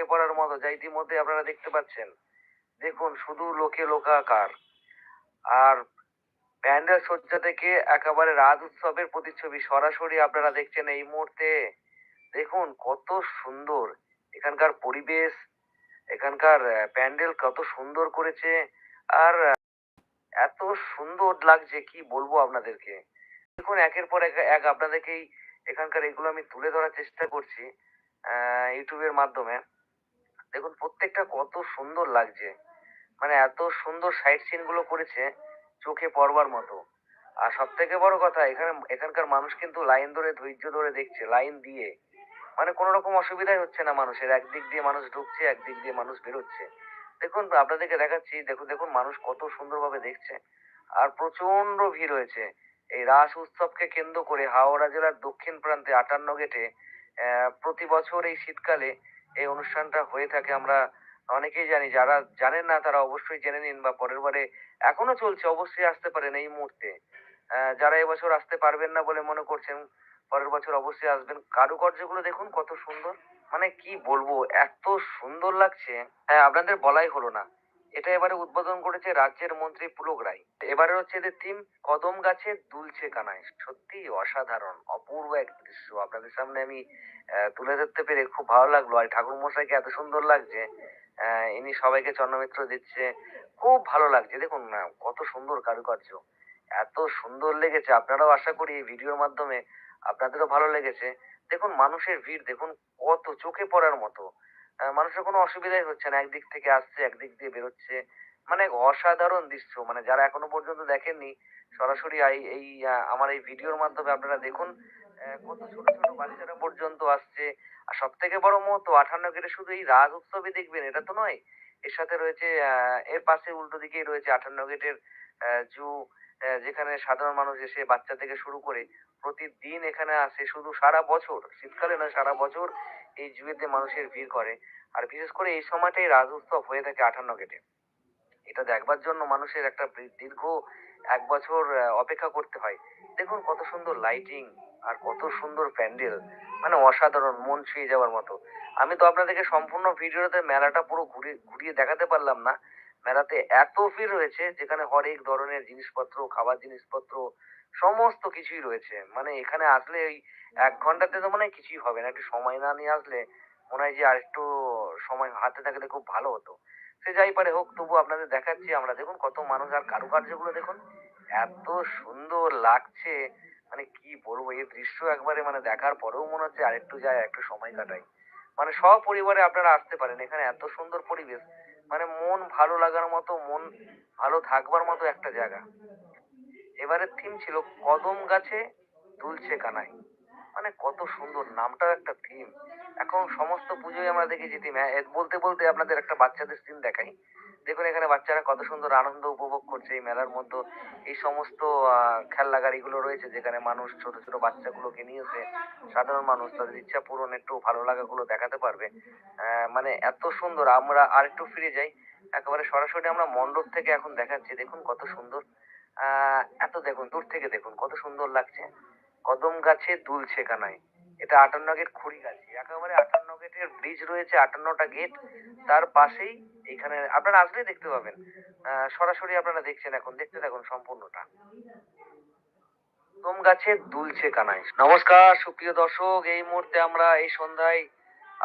চোখে পড়ার মতো যা ইতিমধ্যে আপনারা দেখতে পাচ্ছেন। দেখুন, শুধু লোকে লোকাকার। আর প্যান্ডেল সজ্জা থেকে একেবারে রাজ উৎসবের প্রতিচ্ছবি সরাসরি আপনারা দেখছেন এই মুহূর্তে। দেখুন, কত সুন্দর এখানকার পরিবেশ, এখানকার প্যান্ডেল কত সুন্দর করেছে। আর এত সুন্দর লাগছে, কি বলব আপনাদেরকে। দেখুন, একের পর এক আপনাদেরকেই এখানকার এগুলো আমি তুলে ধরার চেষ্টা করছি ইউটিউবের মাধ্যমে। দেখুন, প্রত্যেকটা কত সুন্দর লাগছে। মানে এত সুন্দর সাইড সিনগুলো করেছে চোখে পড়বার মতো। আর সব থেকে বড় কথা, এখানে, এখানকার মানুষ কিন্তু লাইন ধরে, ধৈর্য ধরে দেখছে লাইন দিয়ে। মানে কোনো রকম অসুবিধাই হচ্ছে না মানুষের। একদিক দিয়ে মানুষ ঢুকছে, একদিক দিয়ে মানুষ বেরোচ্ছে। দেখুন, আপনাদেরকে দেখাচ্ছি, দেখুন দেখুন, মানুষ কত সুন্দরভাবে দেখছে। আর প্রচণ্ড ভিড় হয়েছে। এই রাস উৎসবকে কেন্দ্র করে হাওড়া জেলার দক্ষিণ প্রান্তে আটান্ন গেটে প্রতি বছর এই শীতকালে এই অনুষ্ঠানটা হয়ে থাকে আমরা অনেকেই জানি, যারা জানেন না তারা অবশ্যই জেনে নিন বা পরের বারে এখনও চলছে, অবশ্যই আসতে পারেন এই মুহূর্তে। যারা এবছর আসতে পারবেন না বলে মনে করছেন, পরের বছর অবশ্যই আসবেন। কারুকার্যগুলো দেখুন কত সুন্দর। মানে কি বলব, এত সুন্দর লাগছে। হ্যাঁ আপনাদের বলাই হলো না। এটা এবারে উদ্বোধন করেছে রাজ্যের মন্ত্রী পুলক রায়। এবারে হচ্ছে এদের থিম কদম গাছে দুলছে কানায়। সত্যি অসাধারণ, অপূর্ব এক দৃশ্য। আপনাদের সামনে আমি তুলে ধরতে পেরে খুব ভালো লাগল। আর ঠাকুর মশাইকে এত সুন্দর লাগছে ইনি সবাইকে চন্দ্রমিত্র দিচ্ছে, খুব ভালো লাগছে। দেখুন না, কত সুন্দর কারুকার্য। এত সুন্দর লেগেছে। আপনারাও আশা করি এই ভিডিওর মাধ্যমে আপনাদেরও ভালো লেগেছে। দেখুন মানুষের ভিড়, দেখুন কত চোখে পড়ার মতো। মানুষের কোনো অসুবিধাই হচ্ছে না। একদিক থেকে আসছে, একদিক দিয়ে বেরোচ্ছে। মানে অসাধারণ দৃশ্য। মানে যারা এখনও পর্যন্ত দেখেননি, সরাসরি এই আমার এই ভিডিওর মাধ্যমে আপনারা দেখুন কত ছোট ছোট বাচ্চারা পর্যন্ত আসছে। আর সব থেকে বড় মতো আঠান্ন গেটে শুধু এই রাজ উৎসবে দেখবেন, এটা তো নয়। এর সাথে রয়েছে এর পাশে উল্টো দিকেই রয়েছে আঠান্ন গেটের জু যেখানে সাধারণ মানুষ এসে বাচ্চা থেকে শুরু করে প্রতিদিন এখানে আসে, শুধু সারা বছর, শীতকালে নয়, সারা বছর এই জুয়েতে মানুষের ভিড় করে। আর বিশেষ করে এই সময়টাই রাজ উৎসব হয়ে থাকে আঠান্ন গেটে। এটা দেখবার জন্য মানুষের একটা দীর্ঘ এক বছর অপেক্ষা করতে হয়। দেখুন কত সুন্দর লাইটিং আর কত সুন্দর প্যান্ডেল। মানে অসাধারণ, মন ছুঁয়ে যাওয়ার মতো। আমি তো আপনাদেরকে সম্পূর্ণ ভিডিওতে মেলাটা পুরো ঘুরিয়ে ঘুরিয়ে দেখাতে পারলাম না। মেলাতে এত ভিড় রয়েছে, যেখানে হরেক ধরনের জিনিসপত্র, খাবার জিনিসপত্র সমস্ত কিছুই রয়েছে। মানে এখানে আসলে ওই এক ঘন্টাতে তো মনে হয় কিছুই হবে না। একটু সময় না নিয়ে আসলে মনে হয় যে আর একটু সময় হাতে থাকলে খুব ভালো হতো। সে যাই পারে হোক তবু আপনাদের দেখাচ্ছি আমরা। দেখুন কত মানুষ আর কারুকার্যগুলো দেখুন। এত সুন্দর লাগছে। মানে কি বলব, এই দৃশ্য একবারে মানে দেখার পরেও মনে হচ্ছে আরেকটু যায়, একটু সময় কাটাই। মানে সব পরিবারে আপনারা আসতে পারেন। এখানে এত সুন্দর পরিবেশ। মানে মন ভালো লাগার মতো, মন ভালো থাকবার মতো একটা জায়গা। এবারের থিম ছিল কদম গাছে দুলছে কানাই মানে কত সুন্দর, নামটাও একটা থিম এখন সমস্ত পুজোয় আমরা দেখেছি থিম বলতে বলতে আপনাদের একটা বাচ্চাদের সিন দেখাই। দেখুন এখানে বাচ্চারা কত সুন্দর আনন্দ উপভোগ করছে এই মেলার মধ্যে। এই সমস্ত খেলনা গাড়িগুলো রয়েছে যেখানে মানুষ ছোট ছোট বাচ্চাগুলোকে নিয়ে এসে সাধারণ মানুষ তাদের ইচ্ছা পূরণ একটু ভালো লাগাগুলো দেখাতে পারবে। মানে এত সুন্দর। আমরা আর একটু ফিরে যাই। একেবারে সরাসরি আমরা মণ্ডপ থেকে এখন দেখাচ্ছি। দেখুন কত সুন্দর। এত দেখুন, দূর থেকে দেখুন, কত সুন্দর লাগছে। কদম গাছে দুলছে কানায়। এটা আটান্ন গেট খুঁড়ি গাছি। একেবারে আটান্ন গেটের ব্রিজ রয়েছে, আটান্নটা গেট। তার পাশেই এখানে, আপনারা আসলেই দেখতে পাবেন। সরাসরি আপনারা দেখছেন এখন। দেখতে থাকুন সম্পূর্ণটা। কদম গাছে দুলছে কানায়। নমস্কার, সুপ্রিয় দর্শক, এই মুহূর্তে আমরা, এই সন্ধ্যায়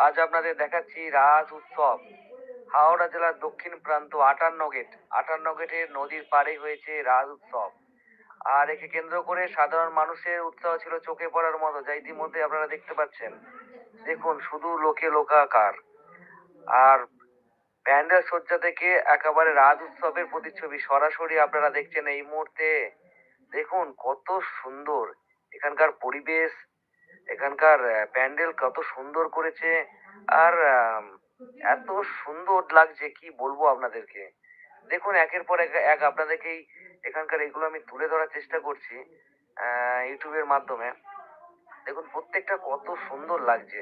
আজ আপনাদের দেখাচ্ছি রাজ উৎসব। হাওড়া জেলার দক্ষিণ প্রান্ত আটান্ন গেট আটান্ন গেটের নদীর পাড়ে হয়েছে রাজ উৎসব। আর একে কেন্দ্র করে সাধারণ মানুষের উৎসাহ ছিল চোখে পড়ার মতো, যা ইতিমধ্যে আপনারা দেখতে পাচ্ছেন। দেখুন, শুধু লোকে লোকাকার। আর প্যান্ডেল সজ্জা থেকে একেবারে রাজ উৎসবের প্রতিচ্ছবি সরাসরি আপনারা দেখছেন এই মুহূর্তে। দেখুন, কত সুন্দর এখানকার পরিবেশ, এখানকার প্যান্ডেল কত সুন্দর করেছে। আর এত সুন্দর লাগছে, কি বলব আপনাদেরকে? দেখুন, একের পর এক আপনাদেরকেই এখানকার এগুলো আমি তুলে ধরার চেষ্টা করছি ইউটিউবের মাধ্যমে। দেখুন, প্রত্যেকটা কত সুন্দর লাগছে।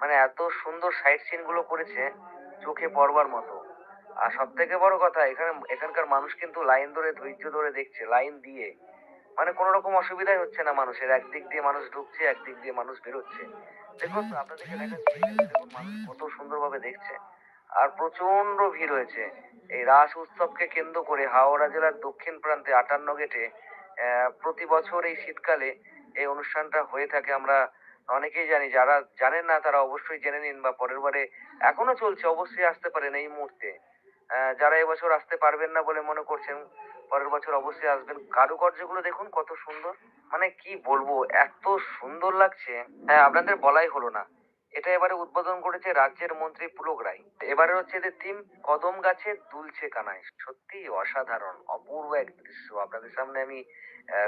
মানে এত সুন্দর সাইট সিনগুলো করেছে চোখে পড়বার মতো। আর সব থেকে বড় কথা, এখানে, এখানকার মানুষ কিন্তু লাইন ধরে, ধৈর্য ধরে দেখছে লাইন দিয়ে। মানে কোনো রকম অসুবিধাই হচ্ছে না মানুষের। একদিক দিয়ে মানুষ ঢুকছে, একদিক দিয়ে মানুষ বেরোচ্ছে। দেখুন, আপনাদেরকে দেখাচ্ছি দেখুন, মানুষ কত সুন্দরভাবে দেখছে। আর প্রচণ্ড ভিড় হয়েছে। এই রাস উৎসবকে কেন্দ্র করে হাওড়া জেলার দক্ষিণ প্রান্তে আটান্ন গেটে প্রতি বছর এই শীতকালে এই অনুষ্ঠানটা হয়ে থাকে। আমরা অনেকেই জানি, যারা জানেন না, তারা অবশ্যই জেনে নিন বা পরের বারে এখনও চলছে, অবশ্যই আসতে পারেন এই মুহূর্তে। যারা এবছর আসতে পারবেন না বলে মনে করছেন পরের বছর অবশ্যই আসবেন। কারুকার্যগুলো দেখুন, কত সুন্দর। মানে কি বলব, এত সুন্দর লাগছে। হ্যাঁ আপনাদের বলাই হলো না। এটা এবারে উদ্বোধন করেছে রাজ্যের মন্ত্রী পুলক রায়। এবারে হচ্ছে এদের থিম কদম গাছে দুলছে কানায়। সত্যি অসাধারণ, অপূর্ব এক দৃশ্য। আপনাদের সামনে আমি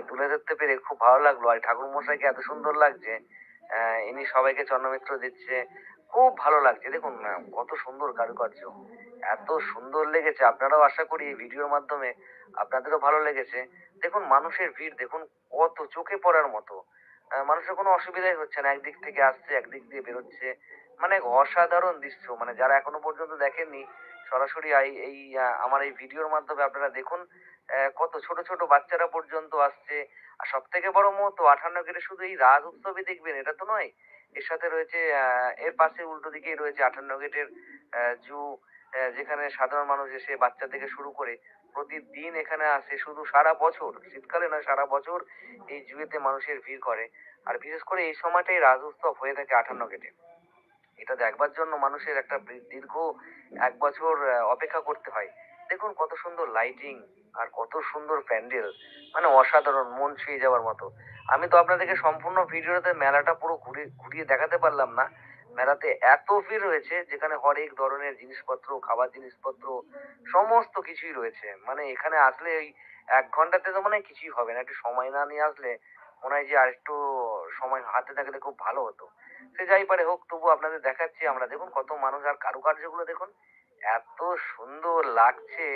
তুলে ধরতে পেরে খুব ভালো লাগল। আর ঠাকুর মশাইকে এত সুন্দর লাগছে ইনি সবাইকে চন্দ্রমিত্র দিচ্ছে। খুব ভালো লাগছে। দেখুন কত সুন্দর কারুকার্য। এত সুন্দর লেগেছে। আপনারাও আশা করি এই ভিডিওর মাধ্যমে আপনাদেরও ভালো লেগেছে। দেখুন, মানুষের ভিড়, দেখুন কত চোখে পড়ার মতো। মানুষের কোনো অসুবিধাই হচ্ছে না, একদিক থেকে আসছে, একদিক দিয়ে বেরোচ্ছে। মানে অসাধারণ দৃশ্য মানে যারা এখনও পর্যন্ত দেখেননি, সরাসরি এই আমার এই ভিডিওর মাধ্যমে আপনারা দেখুন কত ছোট ছোট বাচ্চারা পর্যন্ত আসছে। আর সব থেকে বড় মুহূর্ত, আঠান্ন গেটে শুধু এই রাজ উৎসবই দেখবেন, এটা তো নয়। এর সাথে রয়েছে এর পাশে উল্টো দিকেই রয়েছে আঠান্ন গেটের জু। যেখানে সাধারণ মানুষ এসে বাচ্চা থেকে শুরু করে প্রতিদিন এখানে আসে, শুধু সারা বছর, শীতকালে নয়, সারা বছর এই জুয়েতে মানুষের ভিড় করে। আর বিশেষ করে এই সময়টাই রাজ উৎসব হয়ে থাকে আঠান্ন গেটে। এটা দেখবার জন্য মানুষের একটা দীর্ঘ এক বছর অপেক্ষা করতে হয়। দেখুন কত সুন্দর লাইটিং আর কত সুন্দর প্যান্ডেল। মানে অসাধারণ, মন ছুঁয়ে যাওয়ার মতো। আমি তো আপনাদেরকে সম্পূর্ণ ভিডিওতে মেলাটা পুরো ঘুরে ঘুরিয়ে দেখাতে পারলাম না। মেলাতে এত ভিড় রয়েছে যেখানে হরেক ধরনের জিনিসপত্র, খাবার জিনিসপত্র, সমস্ত কিছুই রয়েছে। মানে এখানে আসলে ওই এক ঘন্টাতে তো মনে কিছুই হবে না। একটু সময় না নিয়ে আসলে মনে হয় যে আর একটু সময় হাতে থাকলে খুব ভালো হতো। সে যাই পারে হোক তবু আপনাদের দেখাচ্ছি। আমরা দেখুন কত মানুষ আর কারুকার্যগুলো দেখুন। এত সুন্দর লাগছে।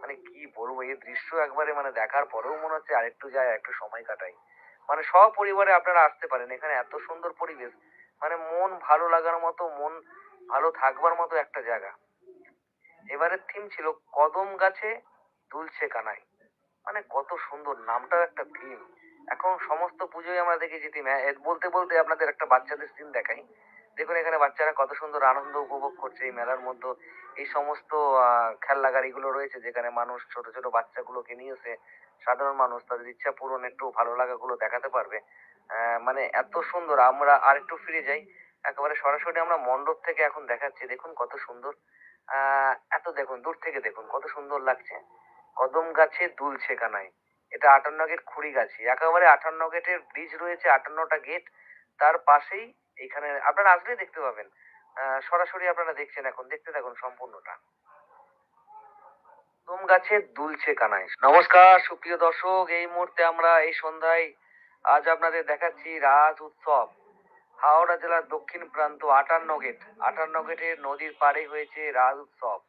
মানে কি বলব, এই দৃশ্য একবারে মানে দেখার পরেও মনে হচ্ছে আরেকটু যাই একটু সময় কাটাই। মানে সব পরিবারে আপনারা আসতে পারেন। এখানে এত সুন্দর পরিবেশ। মানে মন ভালো লাগার মতো, মন ভালো থাকবার মতো একটা জায়গা। এবারের থিম ছিল কদম গাছে দুলছে কানাই। মানে কত সুন্দর, নামটাও একটা থিম এখন সমস্ত পুজোয় আমরা দেখেছি থিম বলতে বলতে আপনাদের একটা বাচ্চাদের সিন দেখাই। দেখুন এখানে বাচ্চারা কত সুন্দর আনন্দ উপভোগ করছে এই মেলার মধ্যে। এই সমস্ত খেলনা গাড়িগুলো রয়েছে যেখানে মানুষ, ছোট ছোট বাচ্চাগুলোকে নিয়ে এসে সাধারণ মানুষ তাদের ইচ্ছা পূরণ একটু ভালো লাগাগুলো দেখাতে পারবে। মানে এত সুন্দর। আমরা আর একটু ফিরে যাই। একেবারে সরাসরি আমরা মণ্ডপ থেকে এখন দেখাচ্ছি। দেখুন কত সুন্দর। এত দেখুন, দূর থেকে দেখুন, কত সুন্দর লাগছে। কদম গাছে দুলছে কানায়। এটা আটান্ন গেট খুঁড়ি গাছি। একেবারে আটান্ন গেটের ব্রিজ রয়েছে, আটান্নটা গেট। তার পাশেই এখানে আপনারা আসলেই দেখতে পাবেন। সরাসরি আপনারা দেখছেন এখন। দেখতে থাকুন সম্পূর্ণটা। কদম গাছে দুলছে কানায়। নমস্কার, সুপ্রিয় দর্শক। এই মুহূর্তে আমরা এই সন্ধ্যায় আজ আপনাদের দেখাচ্ছি রাজ উৎসব। হাওড়া জেলার দক্ষিণ প্রান্ত আটান্ন গেট। আটান্ন গেটের নদীর পাড়ে হয়েছে রাজ উৎসব।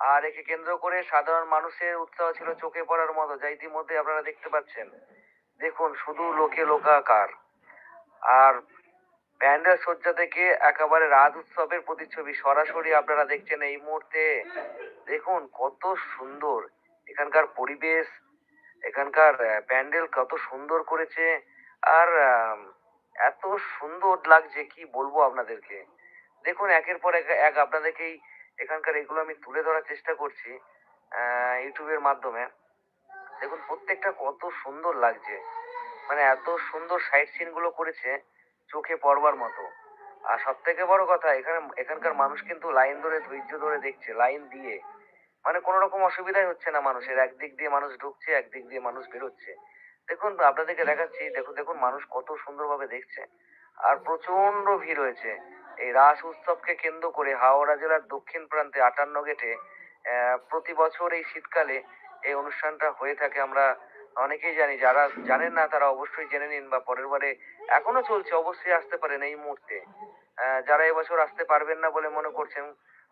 আর একে কেন্দ্র করে সাধারণ মানুষের উৎসাহ ছিল চোখে পড়ার মতো, যা ইতিমধ্যে আপনারা দেখতে পাচ্ছেন। দেখুন, শুধু লোকে লোকাকার। আর প্যান্ডেল সজ্জা থেকে একেবারে রাজ উৎসবের প্রতিচ্ছবি সরাসরি আপনারা দেখছেন এই মুহূর্তে। দেখুন, কত সুন্দর। এখানকার পরিবেশ এখানকার প্যান্ডেল কত সুন্দর করেছে আর এত সুন্দর লাগছে, কি বলব আপনাদেরকে? দেখুন, একের পর এক আপনাদেরকেই এখানকার এগুলো আমি তুলে ধরার চেষ্টা করছি ইউটিউবের মাধ্যমে। দেখুন, প্রত্যেকটা কত সুন্দর লাগছে। মানে এত সুন্দর সাইড সিনগুলো করেছে চোখে পড়বার মতো। আর সব থেকে বড় কথা, এখানে, এখানকার মানুষ কিন্তু লাইন ধরে, ধৈর্য ধরে দেখছে লাইন দিয়ে। মানে কোনো রকম অসুবিধাই হচ্ছে না মানুষের। একদিক দিয়ে মানুষ ঢুকছে একদিক দিয়ে মানুষ বেরোচ্ছে। দেখুন, আপনাদেরকে দেখাচ্ছি, দেখুন দেখুন, মানুষ কত সুন্দরভাবে দেখছে। আর প্রচণ্ড ভিড় হয়েছে। এই রাস উৎসবকে কেন্দ্র করে হাওড়া জেলার দক্ষিণ প্রান্তে আটান্ন গেটে প্রতি বছর এই শীতকালে এই অনুষ্ঠানটা হয়ে থাকে। আমরা অনেকেই জানি, যারা জানেন না, তারা অবশ্যই জেনে নিন বা পরের বারে এখনও চলছে, অবশ্যই আসতে পারেন এই মুহূর্তে। যারা এবছর আসতে পারবেন না বলে মনে করছেন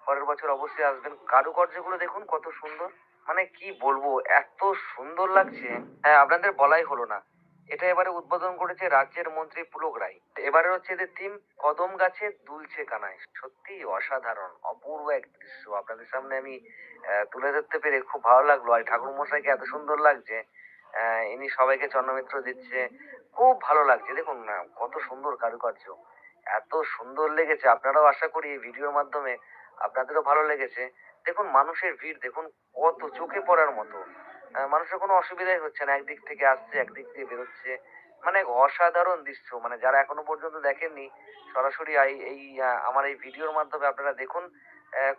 পরের বছর অবশ্যই আসবেন। কারুকার্যগুলো দেখুন, কত সুন্দর। মানে কি বলব, এত সুন্দর লাগছে। হ্যাঁ আপনাদের বলাই হলো না। এটা এবারে উদ্বোধন করেছে রাজ্যের মন্ত্রী পুলক রায়। এবারে হচ্ছে এদের থিম কদম গাছে দুলছে কানায়। সত্যি অসাধারণ, অপূর্ব এক দৃশ্য। আপনাদের সামনে আমি তুলে ধরতে পেরে খুব ভালো লাগল। আর ঠাকুর মশাইকে এত সুন্দর লাগছে ইনি সবাইকে চন্দ্রমিত্র দিচ্ছে। খুব ভালো লাগছে। দেখুন না, কত সুন্দর কারুকার্য। এত সুন্দর লেগেছে। আপনারাও আশা করি এই ভিডিওর মাধ্যমে আপনাদেরও ভালো লেগেছে। দেখুন, মানুষের ভিড়, দেখুন, কত চোখে পড়ার মতো। মানুষের কোনো অসুবিধাই হচ্ছে না, একদিক থেকে আসছে, একদিক দিয়ে বেরোচ্ছে। মানে অসাধারণ দৃশ্য মানে যারা এখনও পর্যন্ত দেখেননি, সরাসরি এই আমার এই ভিডিওর মাধ্যমে আপনারা দেখুন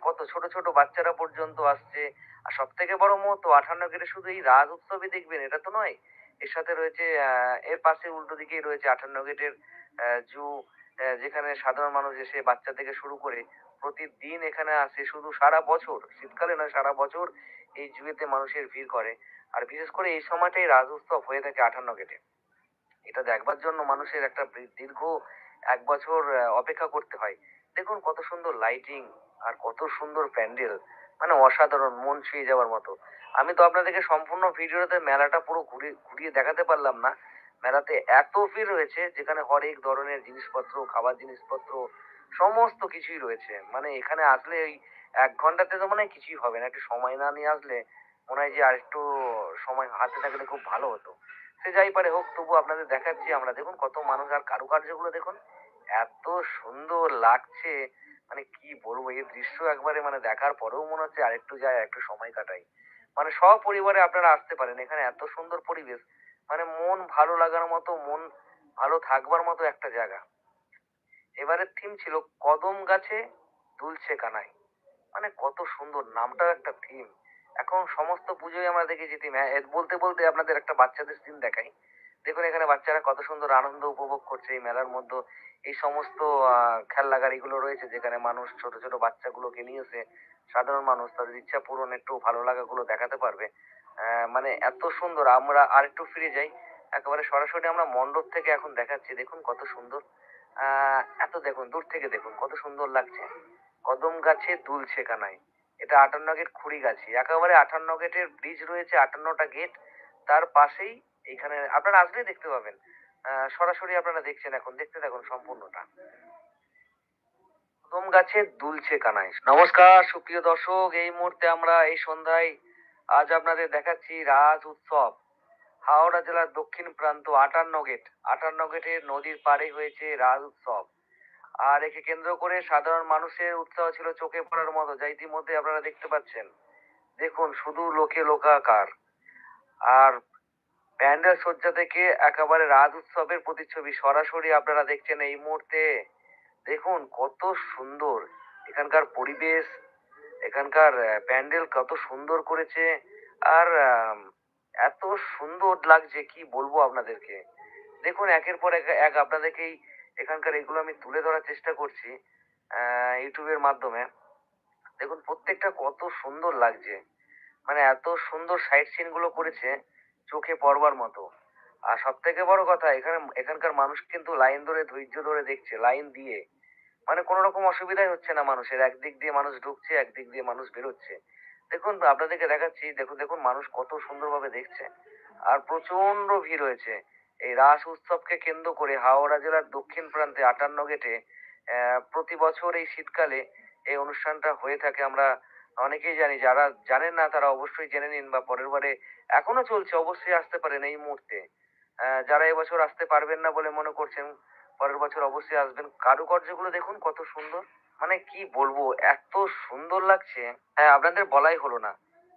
কত ছোট ছোট বাচ্চারা পর্যন্ত আসছে। আর সব থেকে বড় মতো আঠান্ন গেটে শুধু এই রাজ উৎসবই দেখবেন, এটা তো নয়। এর সাথে রয়েছে এর পাশে উল্টো দিকেই রয়েছে আঠান্ন গেটের জু যেখানে সাধারণ মানুষ এসে বাচ্চা থেকে শুরু করে প্রতিদিন এখানে আসে, শুধু সারা বছর, শীতকালে না সারা বছর এই জুয়েতে মানুষের ভিড় করে। আর বিশেষ করে এই সময়টাই রাজ উৎসব হয়ে থাকে আঠান্ন গেটে। এটা দেখবার জন্য মানুষের একটা দীর্ঘ এক বছর অপেক্ষা করতে হয়। দেখুন কত সুন্দর লাইটিং আর কত সুন্দর প্যান্ডেল। মানে অসাধারণ, মন ছুঁয়ে যাওয়ার মতো। আমি তো আপনাদেরকে সম্পূর্ণ ভিডিওতে মেলাটা পুরো ঘুরিয়ে ঘুরিয়ে দেখাতে পারলাম না। মেলাতে এত ভিড় রয়েছে, যেখানে হরেক ধরনের জিনিসপত্র, খাবার জিনিসপত্র সমস্ত কিছুই রয়েছে। মানে এখানে আসলে ওই এক ঘন্টাতে তো মনে হয় কিছুই হবে না। একটু সময় না নিয়ে আসলে মনে হয় যে আর একটু সময় হাতে থাকলে খুব ভালো হতো। সে যাই পারে হোক, তবু আপনাদের দেখাচ্ছি আমরা। দেখুন কত মানুষ আর কারুকার্যগুলো দেখুন। এত সুন্দর লাগছে। মানে কি বলব, এই দৃশ্য একবারে মানে দেখার পরেও মনে হচ্ছে আরেকটু যাই একটু সময় কাটাই। মানে সব পরিবারে আপনারা আসতে পারেন। এখানে এত সুন্দর পরিবেশ। মানে মন ভালো লাগার মতো, মন ভালো থাকবার মতো একটা জায়গা। এবারের থিম ছিল কদম গাছে দুলছে কানাই মানে কত সুন্দর, নামটাও একটা থিম এখন সমস্ত পুজোয় আমরা দেখেছি থিম হ্যাঁ বলতে বলতে আপনাদের একটা বাচ্চাদের থিম দেখাই। দেখুন এখানে বাচ্চারা কত সুন্দর আনন্দ উপভোগ করছে এই মেলার মধ্যে। এই সমস্ত খেলনা গাড়িগুলো রয়েছে যেখানে মানুষ, ছোট ছোট বাচ্চাগুলোকে নিয়ে এসে সাধারণ মানুষ তাদের ইচ্ছা পূরণ একটু ভালো লাগাগুলো দেখাতে পারবে। মানে এত সুন্দর। আমরা আর একটু ফিরে যাই। একেবারে সরাসরি আমরা মণ্ডপ থেকে এখন দেখাচ্ছি। দেখুন কত সুন্দর। এত দেখুন, দূর থেকে দেখুন, কত সুন্দর লাগছে। কদম গাছে দুলছে কানাই। এটা আটান্ন গেট খুঁড়ি গাছি। একেবারে আটান্ন গেটের ব্রিজ রয়েছে, আটান্নটা গেট। তার পাশেই এখানে আপনারা আসলেই দেখতে পাবেন। সরাসরি আপনারা দেখছেন এখন। দেখতে থাকুন সম্পূর্ণটা। কদম গাছে দুলছে কানাই। নমস্কার, সুপ্রিয় দর্শক, এই মুহূর্তে আমরা, এই সন্ধ্যায় আজ আপনাদের দেখাচ্ছি রাজ উৎসব। হাওড়া জেলার দক্ষিণ প্রান্ত, আটান্ন গেট। আটান্ন গেটের নদীর পাড়ে হয়েছে রাজ উৎসব। আর একে কেন্দ্র করে সাধারণ মানুষের উৎসাহ ছিল চোখে পড়ার মতো, যা ইতিমধ্যে আপনারা দেখতে পাচ্ছেন। দেখুন, শুধু লোকে লোকাকার। আর প্যান্ডেল সজ্জা থেকে একেবারে রাজ উৎসবের প্রতিচ্ছবি সরাসরি আপনারা দেখছেন এই মুহূর্তে। দেখুন, কত সুন্দর এখানকার পরিবেশ, এখানকার প্যান্ডেল কত সুন্দর করেছে। আর এত সুন্দর লাগছে, কি বলব আপনাদেরকে? দেখুন, একের পর এক আপনাদেরকেই এখানকার এগুলো আমি তুলে ধরার চেষ্টা করছি ইউটিউবের মাধ্যমে। দেখুন, প্রত্যেকটা কত সুন্দর লাগছে। মানে এত সুন্দর সাইড সিনগুলো করেছে চোখে পড়বার মতো। আর সব থেকে বড় কথা, এখানে, এখানকার মানুষ কিন্তু লাইন ধরে, ধৈর্য ধরে দেখছে, লাইন দিয়ে। মানে কোনো রকম অসুবিধাই হচ্ছে না মানুষের। একদিক দিয়ে মানুষ ঢুকছে, একদিক দিয়ে মানুষ বেরোচ্ছে। দেখুন, আপনাদেরকে দেখাচ্ছি, দেখুন দেখুন মানুষ কত সুন্দরভাবে দেখছে। আর প্রচণ্ড ভিড় হয়েছে। এই রাস উৎসবকে কেন্দ্র করে হাওড়া জেলার দক্ষিণ প্রান্তে আটান্ন গেটে প্রতি বছর এই শীতকালে এই অনুষ্ঠানটা হয়ে থাকে। আমরা অনেকেই জানি, যারা জানেন না, তারা অবশ্যই জেনে নিন বা পরের বারে এখনও চলছে, অবশ্যই আসতে পারেন এই মুহূর্তে। যারা এবছর আসতে পারবেন না বলে মনে করছেন, পরের বছর অবশ্যই আসবেন। কারুকার্যগুলো দেখুন কত সুন্দর। মানে কি বলব, এত সুন্দর লাগছে। হ্যাঁ আপনাদের বলাই হলো না।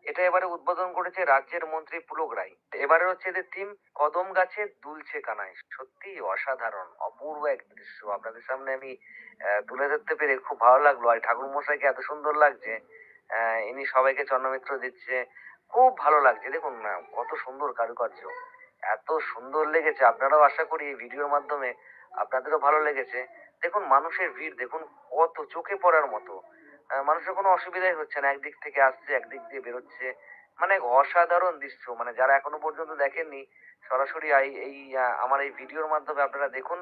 এটা এবারে উদ্বোধন করেছে রাজ্যের মন্ত্রী পুলক রায়। এবারে হচ্ছে এদের থিম কদম গাছে দুলছে কানায়। সত্যি অসাধারণ, অপূর্ব এক দৃশ্য। আপনাদের সামনে আমি তুলে ধরতে পেরে খুব ভালো লাগল। আর ঠাকুর মশাইকে এত সুন্দর লাগছে ইনি সবাইকে চন্দ্রমিত্র দিচ্ছে। খুব ভালো লাগছে। দেখুন, না, কত সুন্দর কারুকার্য। এত সুন্দর লেগেছে। আপনারাও আশা করি এই ভিডিওর মাধ্যমে আপনাদেরও ভালো লেগেছে। দেখুন, মানুষের ভিড়, দেখুন, কত চোখে পড়ার মতো। মানুষের কোনো অসুবিধাই হচ্ছে না, একদিক থেকে আসছে, একদিক দিয়ে বেরোচ্ছে। মানে অসাধারণ দৃশ্য মানে যারা এখনও পর্যন্ত দেখেননি, সরাসরি এই আমার এই ভিডিওর মাধ্যমে আপনারা দেখুন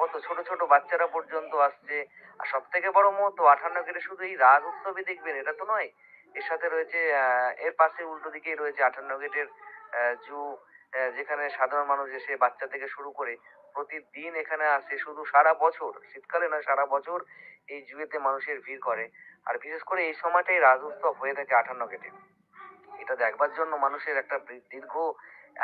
কত ছোট ছোট বাচ্চারা পর্যন্ত আসছে। আর সব থেকে বড় মতো আঠান্ন গেটে শুধু এই রাজ উৎসবই দেখবেন, এটা তো নয়। এর সাথে রয়েছে এর পাশে উল্টো দিকেই রয়েছে আঠান্ন গেটের জু যেখানে সাধারণ মানুষ এসে বাচ্চা থেকে শুরু করে প্রতিদিন এখানে আসে, শুধু সারা বছর, শীতকালে নয় সারা বছর এই জুয়েতে মানুষের ভিড় করে। আর বিশেষ করে এই সময়টাই রাজ উৎসব হয়ে থাকে আঠান্ন গেটে। এটা দেখবার জন্য মানুষের একটা দীর্ঘ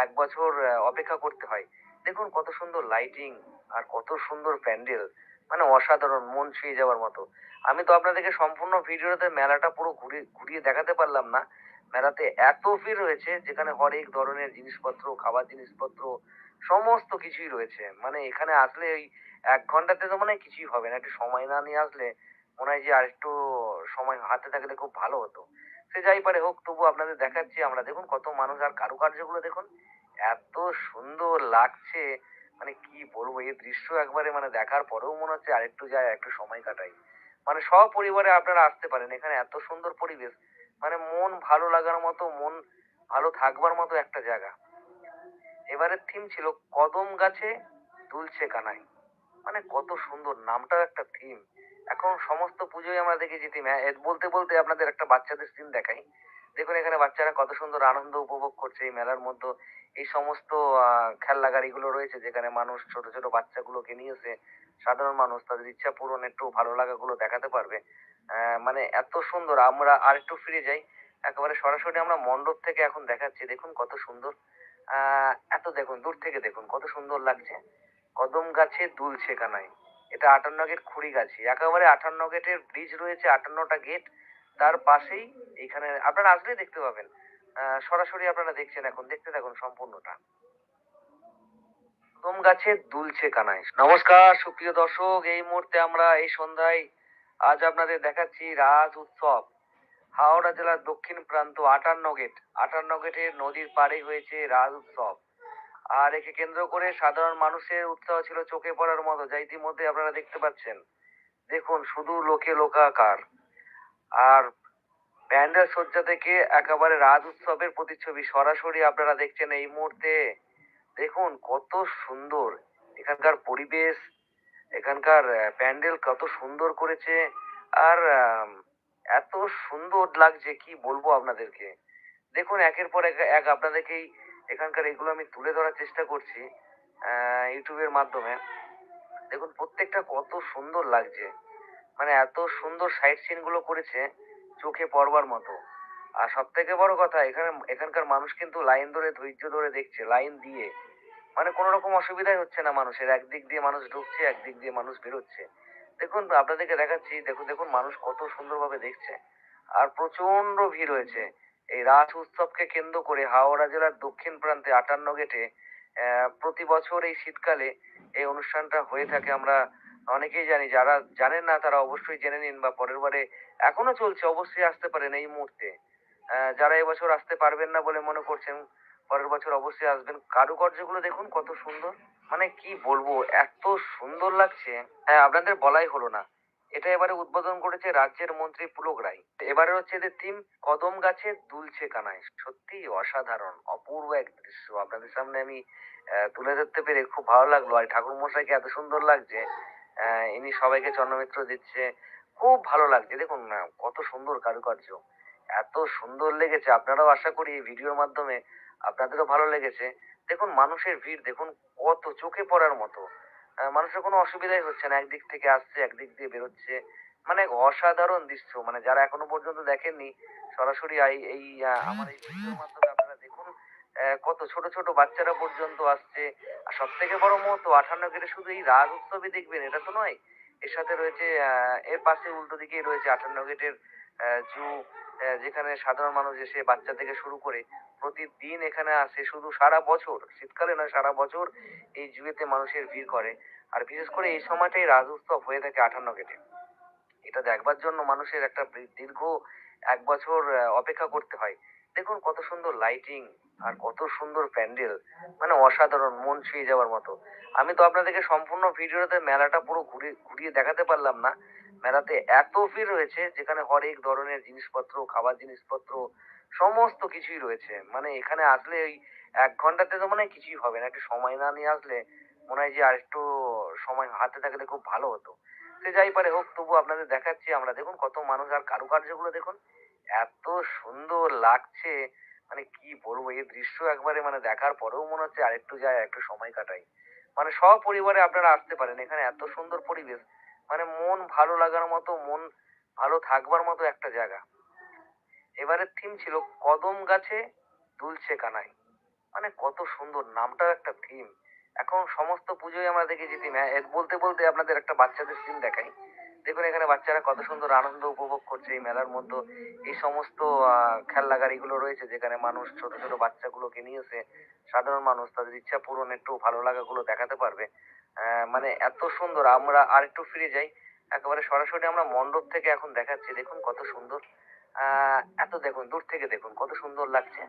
এক বছর অপেক্ষা করতে হয়। দেখুন কত সুন্দর লাইটিং আর কত সুন্দর প্যান্ডেল। মানে অসাধারণ, মন ছুঁয়ে যাওয়ার মতো। আমি তো আপনাদেরকে সম্পূর্ণ ভিডিওতে মেলাটা পুরো ঘুরিয়ে ঘুরিয়ে দেখাতে পারলাম না। মেলাতে এত ভিড় রয়েছে, যেখানে হরেক ধরনের জিনিসপত্র, খাবার জিনিসপত্র সমস্ত কিছুই রয়েছে। মানে এখানে আসলে ওই এক ঘন্টাতে তো মনে হয় কিছুই হবে না। একটু সময় না নিয়ে আসলে মনে হয় যে আর একটু সময় হাতে থাকলে খুব ভালো হতো। সে যাই পারে হোক, তবু আপনাদের দেখাচ্ছি আমরা। দেখুন কত মানুষ আর কারুকার্যগুলো দেখুন। এত সুন্দর লাগছে। মানে কি বলব, এই দৃশ্য একবারে মানে দেখার পরেও মনে হচ্ছে আরেকটু যায় একটু সময় কাটাই। মানে সপরিবারে আপনারা আসতে পারেন। এখানে এত সুন্দর পরিবেশ। মানে মন ভালো লাগার মতো, মন ভালো থাকবার মতো একটা জায়গা। এবারের থিম ছিল কদম গাছে দুলছে কানাই। মানে কত সুন্দর, নামটাও একটা থিম এখন সমস্ত পুজোয় আমরা দেখেছি থিম বলতে বলতে আপনাদের একটা বাচ্চাদের সিন দেখাই। দেখুন এখানে বাচ্চারা কত সুন্দর আনন্দ উপভোগ করছে এই মেলার মধ্যে। এই সমস্ত খেলনা গাড়িগুলো রয়েছে যেখানে মানুষ, ছোট ছোট বাচ্চাগুলোকে নিয়ে এসে সাধারণ মানুষ তাদের ইচ্ছা পূরণ একটু ভালো লাগাগুলো দেখাতে পারবে। মানে এত সুন্দর। আমরা আর একটু ফিরে যাই। একেবারে সরাসরি আমরা মণ্ডপ থেকে এখন দেখাচ্ছি। দেখুন কত সুন্দর। এত দেখুন, দূর থেকে দেখুন, কত সুন্দর লাগছে। কদম গাছে দুলছে কানাই। এটা আটান্ন গেট খুঁড়ি গাছি। একেবারে আটান্ন গেটের ব্রিজ রয়েছে, আটান্নটা গেট। তার পাশেই এখানে আপনারা আসলেই দেখতে পাবেন। সরাসরি আপনারা দেখছেন এখন। দেখতে থাকুন সম্পূর্ণটা। কদম গাছে দুলছে কানাই। নমস্কার, সুপ্রিয় দর্শক, এই মুহূর্তে আমরা এই সন্ধ্যায় আজ আপনাদের দেখাচ্ছি রাজ উৎসব। হাওড়া জেলার দক্ষিণ প্রান্ত, আটান্ন গেট। আটান্ন গেটের নদীর পাড়ে হয়েছে রাজ উৎসব। আর একে কেন্দ্র করে সাধারণ মানুষের উৎসাহ ছিল চোখে পড়ার মতো, যা ইতিমধ্যে আপনারা দেখতে পাচ্ছেন। দেখুন, শুধু লোকে লোকাকার। আর প্যান্ডেল সজ্জা থেকে একেবারে রাজ উৎসবের প্রতিচ্ছবি সরাসরি আপনারা দেখছেন এই মুহূর্তে। দেখুন, কত সুন্দর এখানকার পরিবেশ, এখানকার প্যান্ডেল কত সুন্দর করেছে। আর এত সুন্দর লাগছে, কি বলব আপনাদেরকে? দেখুন, একের পর এক আপনাদেরকেই এখানকার এগুলো আমি তুলে ধরার চেষ্টা করছি ইউটিউবের মাধ্যমে। দেখুন, প্রত্যেকটা কত সুন্দর লাগছে। মানে এত সুন্দর সাইড সিনগুলো করেছে চোখে পড়বার মতো। আর সব থেকে বড় কথা, এখানে, এখানকার মানুষ কিন্তু লাইন ধরে, ধৈর্য ধরে দেখছে লাইন দিয়ে। মানে কোনো রকম অসুবিধাই হচ্ছে না মানুষের। একদিক দিয়ে মানুষ ঢুকছে, একদিক দিয়ে মানুষ বেরোচ্ছে। দেখুন, আপনাদেরকে দেখাচ্ছি, দেখুন দেখুন, মানুষ কত সুন্দরভাবে দেখছে। আর প্রচণ্ড ভিড় হয়েছে। এই রাস উৎসবকে কেন্দ্র করে হাওড়া জেলার দক্ষিণ প্রান্তে আটান্ন গেটে প্রতি বছর এই শীতকালে এই অনুষ্ঠানটা হয়ে থাকে। আমরা অনেকেই জানি, যারা জানেন না, তারা অবশ্যই জেনে নিন বা পরের বারে এখনও চলছে, অবশ্যই আসতে পারেন এই মুহূর্তে। যারা এবছর আসতে পারবেন না বলে মনে করছেন, পরের বছর অবশ্যই আসবেন। কারুকার্যগুলো দেখুন কত সুন্দর। মানে কি বলব, এত সুন্দর লাগছে। হ্যাঁ আপনাদের বলাই হলো না। এটা এবারে উদ্বোধন করেছে রাজ্যের মন্ত্রী পুলক রায়। এবারে হচ্ছে এদের থিম কদম গাছে দুলছে কানায়। সত্যি অসাধারণ, অপূর্ব এক দৃশ্য। আপনাদের সামনে আমি তুলে ধরতে পেরে খুব ভালো লাগল। আর ঠাকুর মশাইকে এত সুন্দর লাগছে ইনি সবাইকে চন্দ্রমিত্র দিচ্ছে, খুব ভালো লাগছে। দেখুন না, কত সুন্দর কারুকার্য। এত সুন্দর লেগেছে। আপনারাও আশা করি এই ভিডিওর মাধ্যমে আপনাদেরও ভালো লেগেছে। দেখুন, মানুষের ভিড়, দেখুন, কত চোখে পড়ার মতো। মানুষের কোনো অসুবিধাই হচ্ছে না, একদিক থেকে আসছে, একদিক দিয়ে বেরোচ্ছে। মানে অসাধারণ দৃশ্য মানে যারা এখনও পর্যন্ত দেখেননি, সরাসরি এই আমার এই ভিডিওর মাধ্যমে আপনারা দেখুন কত ছোট ছোট বাচ্চারা পর্যন্ত আসছে। আর সব থেকে বড় মতো আঠান্ন গেটে শুধু এই রাজ উৎসবই দেখবেন, এটা তো নয়। এর সাথে রয়েছে এর পাশে উল্টো দিকেই রয়েছে আটান্ন গেটের জু যেখানে সাধারণ মানুষ এসে বাচ্চা থেকে শুরু করে প্রতিদিন এখানে আসে, শুধু সারা বছর, শীতকালে নয়, সারা বছর এই জুয়েতে মানুষের ভিড় করে। আর বিশেষ করে এই সময়টাই রাজ হয়ে থাকে আটান্ন গেটে। এটা দেখবার জন্য মানুষের একটা দীর্ঘ এক বছর অপেক্ষা করতে হয়। দেখুন কত সুন্দর লাইটিং আর কত সুন্দর প্যান্ডেল। মানে অসাধারণ, মন ছুঁয়ে যাওয়ার মতো। আমি তো আপনাদেরকে সম্পূর্ণ ভিডিওতে মেলাটা পুরো ঘুরে ঘুরিয়ে দেখাতে পারলাম না। মেলাতে এত ভিড় রয়েছে যেখানে হরেক ধরনের জিনিসপত্র, খাবার জিনিসপত্র, সমস্ত কিছুই রয়েছে। মানে এখানে আসলে ওই এক ঘন্টাতে তো মনে হয় কিছুই হবে না। একটু সময় না নিয়ে আসলে মনে হয় যে আর একটু সময় হাতে থাকলে খুব ভালো হতো। সে যাই পারে হোক, তবু আপনাদের দেখাচ্ছি। আমরা দেখুন কত মানুষ আর কারুকার্যগুলো দেখুন। এত সুন্দর লাগছে। মানে কি বলব, এই দৃশ্য একবারে মানে দেখার পরেও মনে হচ্ছে আরেকটু যায় একটু সময় কাটাই। মানে সপরিবারে আপনারা আসতে পারেন। এখানে এত সুন্দর পরিবেশ। মানে মন ভালো লাগার মতো, মন ভালো থাকবার মতো একটা জায়গা। এবারের থিম ছিল কদম গাছে দুলছে কানাই। মানে কত সুন্দর, নামটাও একটা থিম এখন সমস্ত পুজোই আমরা দেখেছি থিম হ্যাঁ বলতে বলতে আপনাদের একটা বাচ্চাদের সিন দেখাই। দেখুন এখানে বাচ্চারা কত সুন্দর আনন্দ উপভোগ করছে এই মেলার মধ্যে। এই সমস্ত খেলনা গাড়িগুলো রয়েছে যেখানে মানুষ ছোট ছোট বাচ্চাগুলোকে নিয়ে এসে সাধারণ মানুষ তাদের ইচ্ছা পূরণ একটু ভালো লাগাগুলো দেখাতে পারবে। মানে এত সুন্দর। আমরা আর একটু ফিরে যাই। একেবারে সরাসরি আমরা মণ্ডপ থেকে এখন দেখাচ্ছি। দেখুন কত সুন্দর। এত দেখুন, দূর থেকে দেখুন কত সুন্দর লাগছে।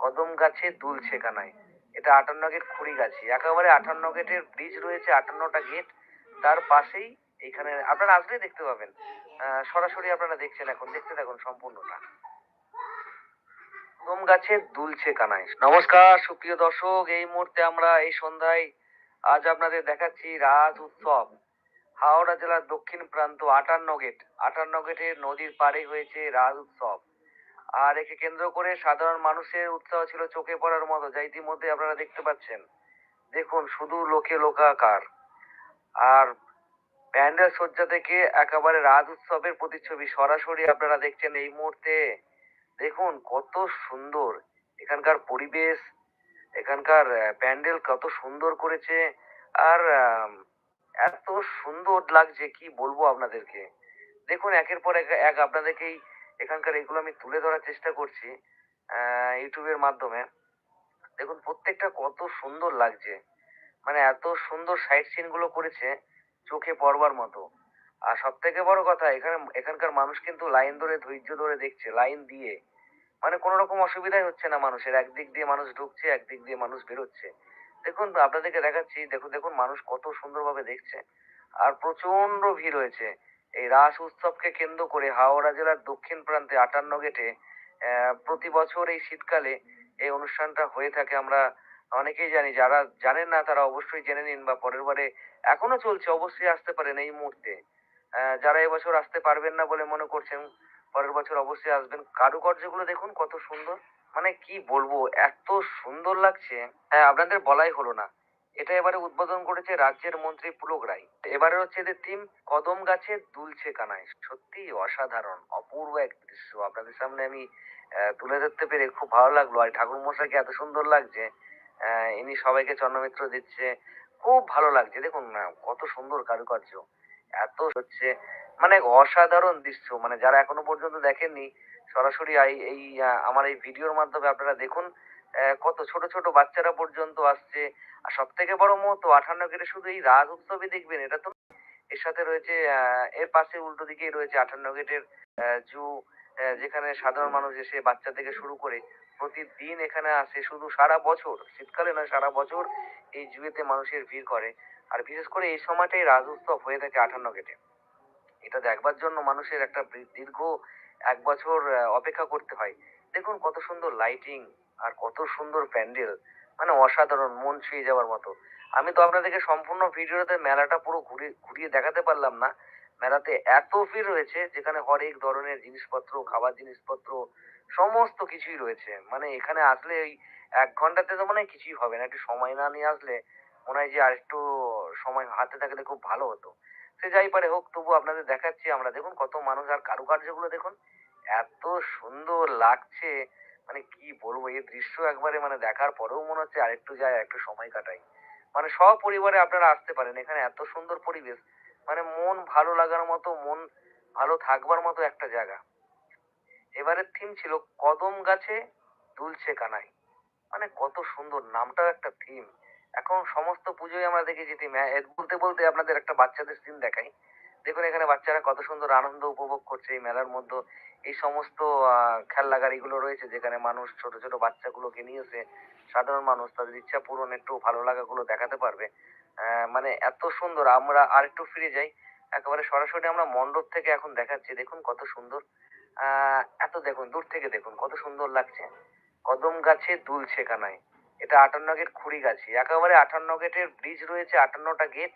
কদম গাছে দুলছে কানায় এটা আটান্ন গেট খুড়িগাছি একেবারে আটান্ন গেটের ব্রিজ রয়েছে, আটান্নটা গেট। তার পাশেই এখানে আপনারা আসলেই দেখতে পাবেন। সরাসরি আপনারা দেখছেন এখন। দেখতে থাকুন সম্পূর্ণটা। কদম গাছে দুলছে কানায় নমস্কার, সুপ্রিয় দর্শক। এই মুহূর্তে আমরা এই সন্ধ্যায় আজ আপনাদের দেখাচ্ছি রাজ উৎসব। হাওড়া জেলার দক্ষিণ প্রান্ত আটান্ন গেট। আটান্ন গেটের নদীর পাড়ে হয়েছে রাজ উৎসব। আর একে কেন্দ্র করে সাধারণ মানুষের উৎসাহ ছিল চোখে পড়ার মতো, যা ইতিমধ্যে আপনারা দেখতে পাচ্ছেন। দেখুন, শুধু লোকে লোকাকার। আর প্যান্ডেল সজ্জা থেকে একেবারে রাজ উৎসবের প্রতিচ্ছবি সরাসরি আপনারা দেখছেন এই মুহূর্তে। দেখুন, কত সুন্দর এখানকার পরিবেশ। এখানকার প্যান্ডেল কত সুন্দর করেছে আর এত সুন্দর লাগছে, কি বলব আপনাদেরকে? দেখুন, একের পর এক আপনাদেরকেই এখানকার এগুলো আমি তুলে ধরার চেষ্টা করছি ইউটিউবের মাধ্যমে। দেখুন, প্রত্যেকটা কত সুন্দর লাগছে। মানে এত সুন্দর সাইট সিনগুলো করেছে চোখে পড়বার মতো। আর সব থেকে বড় কথা, এখানে, এখানকার মানুষ কিন্তু লাইন ধরে, ধৈর্য ধরে দেখছে, লাইন দিয়ে। মানে কোনো রকম অসুবিধাই হচ্ছে না মানুষের। একদিক দিয়ে মানুষ ঢুকছে একদিক দিয়ে মানুষ বেরোচ্ছে। দেখুন, আপনাদেরকে দেখাচ্ছি, দেখুন দেখুন মানুষ কত সুন্দরভাবে দেখছে। আর প্রচণ্ড ভিড় হয়েছে। এই রাস উৎসবকে কেন্দ্র করে হাওড়া জেলার দক্ষিণ প্রান্তে আটান্ন গেটে প্রতি বছর এই শীতকালে এই অনুষ্ঠানটা হয়ে থাকে। আমরা অনেকেই জানি, যারা জানেন না তারা অবশ্যই জেনে নিন বা পরের বারে এখনও চলছে, অবশ্যই আসতে পারেন এই মুহূর্তে। যারা এবছর আসতে পারবেন না বলে মনে করছেন পরের বছর অবশ্যই আসবেন। কারুকার্যগুলো দেখুন, কত সুন্দর। মানে কি বলব, এত সুন্দর লাগছে। হ্যাঁ আপনাদের বলাই হলো না। এটা এবারে উদ্বোধন করেছে রাজ্যের মন্ত্রী পুলক রায়। এবারে হচ্ছে এদের থিম কদম গাছে দুলছে কানায়। সত্যি অসাধারণ, অপূর্ব এক দৃশ্য। আপনাদের সামনে আমি তুলে ধরতে পেরে খুব ভালো লাগল। আর ঠাকুর মশাইকে এত সুন্দর লাগছে ইনি সবাইকে চন্দ্রমিত্র দিচ্ছে। খুব ভালো লাগছে। দেখুন না, কত সুন্দর কারুকার্য। এত হচ্ছে মানে অসাধারণ দৃশ্য মানে যারা এখনও পর্যন্ত দেখেননি সরাসরি এই এই আমার এই ভিডিওর মাধ্যমে আপনারা দেখুন কত ছোট ছোট বাচ্চারা পর্যন্ত আসছে। আর সব থেকে বড় মুহূর্ত আঠান্ন গেটে শুধু এই রাজ উৎসবই দেখবেন এটা তো এর সাথে রয়েছে এর পাশে উল্টো দিকেই রয়েছে আঠান্ন গেটের জু যেখানে সাধারণ মানুষ এসে বাচ্চা থেকে শুরু করে প্রতিদিন এখানে আসে শুধু সারা বছর শীতকালে নয় সারা বছর এই জুয়েতে মানুষের ভিড় করে। আর বিশেষ করে এই সময়টাই রাজ উৎসব হয়ে থাকে আঠান্ন গেটে। এটা দেখবার জন্য মানুষের একটা দীর্ঘ এক বছর অপেক্ষা করতে হয়। দেখুন কত সুন্দর লাইটিং আর কত সুন্দর প্যান্ডেল। মানে অসাধারণ, মন ছুঁয়ে যাওয়ার মতো। আমি তো আপনাদেরকে সম্পূর্ণ ভিডিওতে মেলাটা পুরো ঘুরিয়ে ঘুরিয়ে দেখাতে পারলাম না। মেলাতে এত ভিড় রয়েছে যেখানে হরেক ধরনের জিনিসপত্র, খাবার জিনিসপত্র, সমস্ত কিছুই রয়েছে। মানে এখানে আসলে ওই এক ঘন্টাতে তো মনে হয় কিছুই হবে না। একটু সময় না নিয়ে আসলে মনে হয় যে আর একটু সময় হাতে থাকলে খুব ভালো হতো। সে যাই পারে হোক, তবু আপনাদের দেখাচ্ছি। আমরা দেখুন কত মানুষ আর কারুকার্যগুলো দেখুন। এত সুন্দর লাগছে। মানে কি বলব, এই দৃশ্য একবারে মানে দেখার পরেও মনে হচ্ছে আরেকটু যাই একটু সময় কাটাই। মানে সব পরিবারে আপনারা আসতে পারেন, এখানে এত সুন্দর পরিবেশ। মানে মন ভালো লাগার মতো, মন ভালো থাকবার মতো একটা জায়গা। এবারের থিম ছিল কদম গাছে দুলছে কানাই। মানে কত সুন্দর, নামটাও একটা থিম। এখন সমস্ত পুজোই আমরা দেখেছি থিম বলতে বলতে আপনাদের একটা বাচ্চাদের সিন দেখাই। দেখুন এখানে বাচ্চারা কত সুন্দর আনন্দ উপভোগ করছে এই মেলার মধ্যে। এই সমস্ত খেলনা গাড়িগুলো রয়েছে, যেখানে মানুষ, ছোট ছোট বাচ্চাগুলোকে নিয়ে এসে সাধারণ মানুষ তাদের ইচ্ছা পূরণ, একটু ভালো লাগাগুলো দেখাতে পারবে। মানে এত সুন্দর, আমরা আর একটু ফিরে যাই। একেবারে সরাসরি আমরা মণ্ডপ থেকে এখন দেখাচ্ছি, দেখুন কত সুন্দর। এত দেখুন, দূর থেকে দেখুন কত সুন্দর লাগছে। কদম গাছে দুলছে কানায়। এটা আটান্ন গেট খুড়িগাছি একেবারে আটান্ন গেটের ব্রিজ রয়েছে আটান্নটা গেট